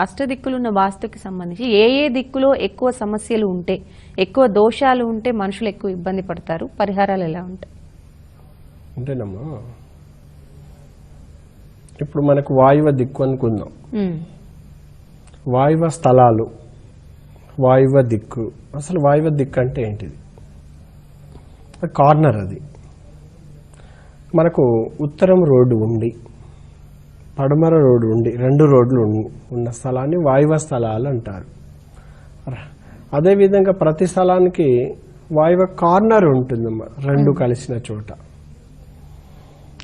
అష్టదిక్కులు ఉన్న వాస్తుకి సంబంధించి ఏ ఏ దిక్కులో ఎక్కువ సమస్యలు ఉంటే ఎక్కువ దోషాలు ఉంటే మనుషులు ఎక్కువ ఇబ్బంది పడతారు. పరిహారాలు ఎలా ఉంటాయి? అంతేనమ్మా ఇప్పుడు మనకు వాయువ దిక్కు అనుకుందాం. వాయువ స్థలాలు వాయువ దిక్కు. అసలు వాయువ దిక్కు అంటే ఏంటిది? కార్నర్ అది. మనకు ఉత్తరం రోడ్డు ఉండి పడమర రోడ్డు ఉండి రెండు రోడ్లు ఉన్- ఉన్న స్థలాన్ని వాయువ స్థలాలు అంటారు. అదేవిధంగా ప్రతి స్థలానికి వాయువ కార్నర్ ఉంటుందమ్మా రెండు కలిసిన చోట.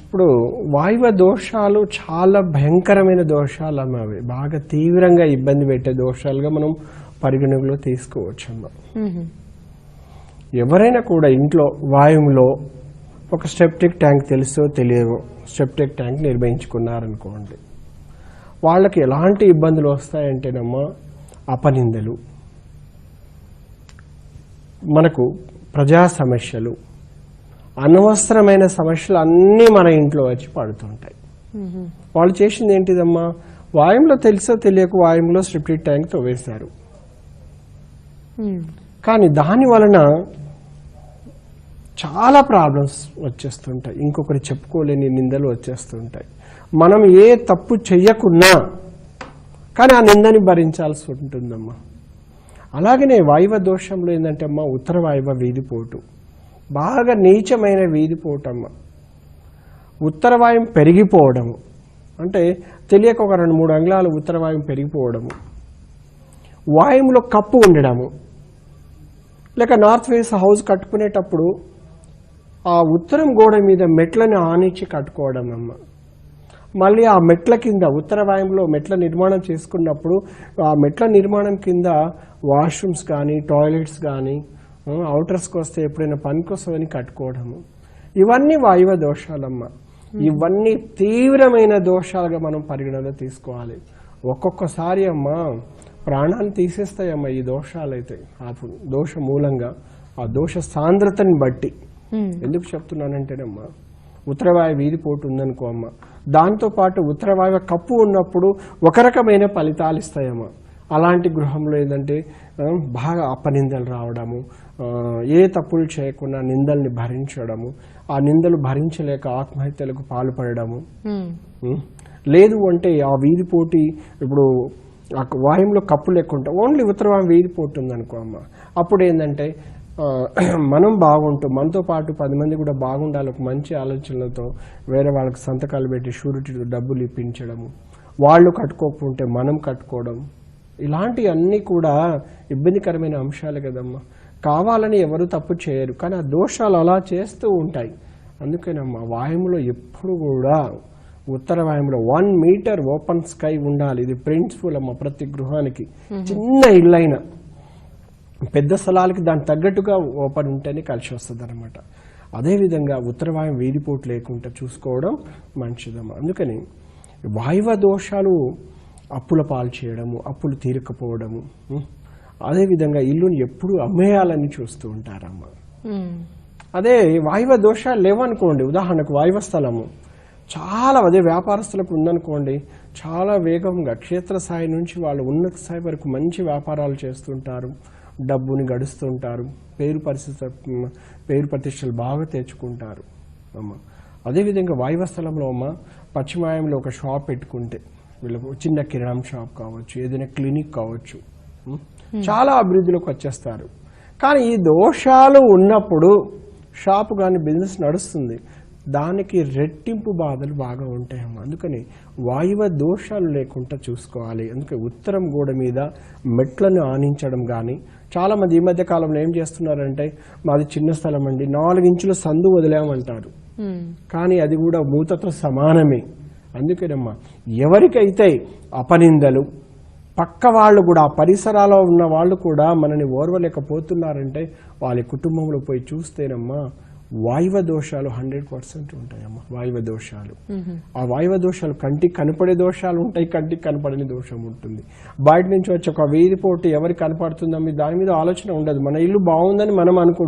ఇప్పుడు వాయువ దోషాలు చాలా భయంకరమైన దోషాలు అమ్మ అవి. బాగా తీవ్రంగా ఇబ్బంది పెట్టే దోషాలుగా మనం పరిగణనలో తీసుకోవచ్చు అమ్మ ఉమ్, ఎవరైనా కూడా ఇంట్లో వాయువులో ఒక స్టెప్టిక్ ట్యాంక్ తెలుసో తెలియవో స్టెప్టిక్ ట్యాంక్ నిర్మించుకున్నారనుకోండి. వాళ్ళకి ఎలాంటి ఇబ్బందులు వస్తాయంటేనమ్మా అపనిందలు. మనకు ప్రజా సమస్యలు అనవసరమైన సమస్యలు అన్నీ మన ఇంట్లో వచ్చి పడుతుంటాయి. వాళ్ళు చేసింది ఏంటిదమ్మా వాయుంలో తెలుసో తెలియక వాయుంలో స్ట్రిప్టిక్ ట్యాంక్ తవ్వేశారు ఉమ్, కానీ దాని వలన చాలా ప్రాబ్లమ్స్ వచ్చేస్తుంటాయి. ఇంకొకరు చెప్పుకోలేని నిందలు వచ్చేస్తుంటాయి. మనం ఏ తప్పు చెయ్యకున్నా కానీ ఆ నిందని భరించాల్సి ఉంటుందమ్మా. అలాగనే వాయువ దోషంలో ఏంటంటే అమ్మా ఉత్తర వాయువ వీధిపోటు బాగా నీచమైన వీధిపోటు అమ్మ ఉత్తర వాయువు పెరిగిపోవడము. అంటే తెలియక ఒక రెండు మూడు అంగుళాలు ఉత్తర వాయువు పెరిగిపోవడము. వాయువులో కప్పు ఉండడము. లేక నార్త్ ఫేస్ హౌస్ కట్టుకునేటప్పుడు ఆ ఉత్తరం గోడ మీద మెట్లని ఆనించి కట్టుకోవడం అమ్మ. మళ్ళీ ఆ మెట్ల కింద ఉత్తర వాయుంలో మెట్ల నిర్మాణం చేసుకున్నప్పుడు ఆ మెట్ల నిర్మాణం కింద వాష్రూమ్స్ కానీ టాయిలెట్స్ కానీ అవుటర్స్కి వస్తే ఎప్పుడైనా పనికొస్తామని కట్టుకోవడము. ఇవన్నీ వాయువ దోషాలమ్మ. ఇవన్నీ తీవ్రమైన దోషాలుగా మనం పరిగణలో తీసుకోవాలి. ఒక్కొక్కసారి అమ్మ ప్రాణాన్ని తీసేస్తాయమ్మ ఈ దోషాలైతే ఆ దోష మూలంగా. ఆ దోష సాంద్రతని బట్టి. ఎందుకు చెప్తున్నానంటేనమ్మా ఉత్తరవాయు వీధిపోటు ఉందనుకో అమ్మ. దాంతో పాటు ఉత్తరవాయు కప్పు ఉన్నప్పుడు ఒక రకమైన ఫలితాలు ఇస్తాయమ్మా. అలాంటి గృహంలో ఏంటంటే బాగా అపనిందలు రావడము ఏ తప్పులు చేయకుండా నిందల్ని భరించడము ఆ నిందలు భరించలేక ఆత్మహత్యలకు పాల్పడము ఉమ్, ఉం? లేదు అంటే ఆ వీధి పోటీ ఇప్పుడు ఆ వాయుంలో కప్పు లేకుండా ఓన్లీ ఉత్తరవాయం వీధి పోటీ ఉందనుకో అమ్మ. అప్పుడు ఏంటంటే మనం బాగుంటాం. మనతో పాటు పది మంది కూడా బాగుండాలి. ఒక మంచి ఆలోచనలతో వేరే వాళ్ళకి సంతకాలు పెట్టి షూరిటీలో డబ్బులు ఇప్పించడము. వాళ్ళు కట్టుకోకుంటే మనం కట్టుకోవడం. ఇలాంటి అన్నీ కూడా ఇబ్బందికరమైన అంశాలు కదమ్మా. కావాలని ఎవరు తప్పు చేయరు. కానీ ఆ దోషాలు అలా చేస్తూ ఉంటాయి. అందుకేనమ్మా వాయుములో ఎప్పుడు కూడా ఉత్తర వాయుములో వన్ మీటర్ ఓపెన్ స్కై ఉండాలి. ఇది ప్రిన్సిపల్ అమ్మ ప్రతి గృహానికి. చిన్న ఇల్లైనా. పెద్ద స్థలాలకి దానికి తగ్గట్టుగా ఓపెన్ ఉంటేనే కలిసి వస్తుంది అనమాట అదేవిధంగా ఉత్తరవాయం వీధిపోటు లేకుండా చూసుకోవడం మంచిదమ్మా. అందుకని వాయువ దోషాలు అప్పుల పాలు చేయడము అప్పులు తీరకపోవడము? అదేవిధంగా ఇల్లుని ఎప్పుడు అమ్మేయాలని చూస్తూ ఉంటారమ్మా. అదే వాయువ దోషాలు లేవనుకోండి ఉదాహరణకు వాయువ స్థలము. చాలా అదే వ్యాపారస్తులకు ఉందనుకోండి చాలా వేగంగా క్షేత్రస్థాయి నుంచి వాళ్ళు ఉన్నత స్థాయి వరకు మంచి వ్యాపారాలు చేస్తుంటారు. డబ్బుని గడుస్తుంటారు. పేరు పరిస్థితి పేరు ప్రతిష్టలు బాగా తెచ్చుకుంటారు. అమ్మ. అదేవిధంగా వాయువ స్థలంలో అమ్మ పశ్చిమాయంలో ఒక షాప్ పెట్టుకుంటే వీళ్ళకు చిన్న కిరాణం షాప్ కావచ్చు ఏదైనా క్లినిక్ కావచ్చు? చాలా అభివృద్ధిలోకి వచ్చేస్తారు. కానీ ఈ దోషాలు ఉన్నప్పుడు షాపు కానీ బిజినెస్ నడుస్తుంది. దానికి రెట్టింపు బాధలు బాగా ఉంటాయమ్మా అందుకని వాయువ దోషాలు లేకుండా చూసుకోవాలి. అందుకే ఉత్తరం గోడ మీద మెట్లను ఆనించడం కానీ చాలా మంది ఈ మధ్య కాలంలో ఏం చేస్తున్నారంటే మాది చిన్న స్థలం అండి నాలుగు ఇంచుల సందు వదిలామంటారు. కానీ అది కూడా మూతతో సమానమే. అందుకేనమ్మా ఎవరికైతే అపనిందలు పక్క వాళ్ళు కూడా ఆ పరిసరాల్లో ఉన్న వాళ్ళు కూడా మనని ఓర్వలేకపోతున్నారంటే వాళ్ళ కుటుంబంలో పోయి చూస్తేనమ్మా వాయువ దోషాలు హండ్రెడ్ పర్సెంట్ ఉంటాయమ్మా వాయువ దోషాలు. ఆ వాయువ దోషాలు కంటికి కనపడే దోషాలు ఉంటాయి కంటికి కనపడని దోషం ఉంటుంది. బయట నుంచి వచ్చి ఒక వీధి పోటీ ఎవరికి కనపడుతుందో మీ దాని మీద ఆలోచన ఉండదు. మన ఇల్లు బాగుందని మనం అనుకుంటాం.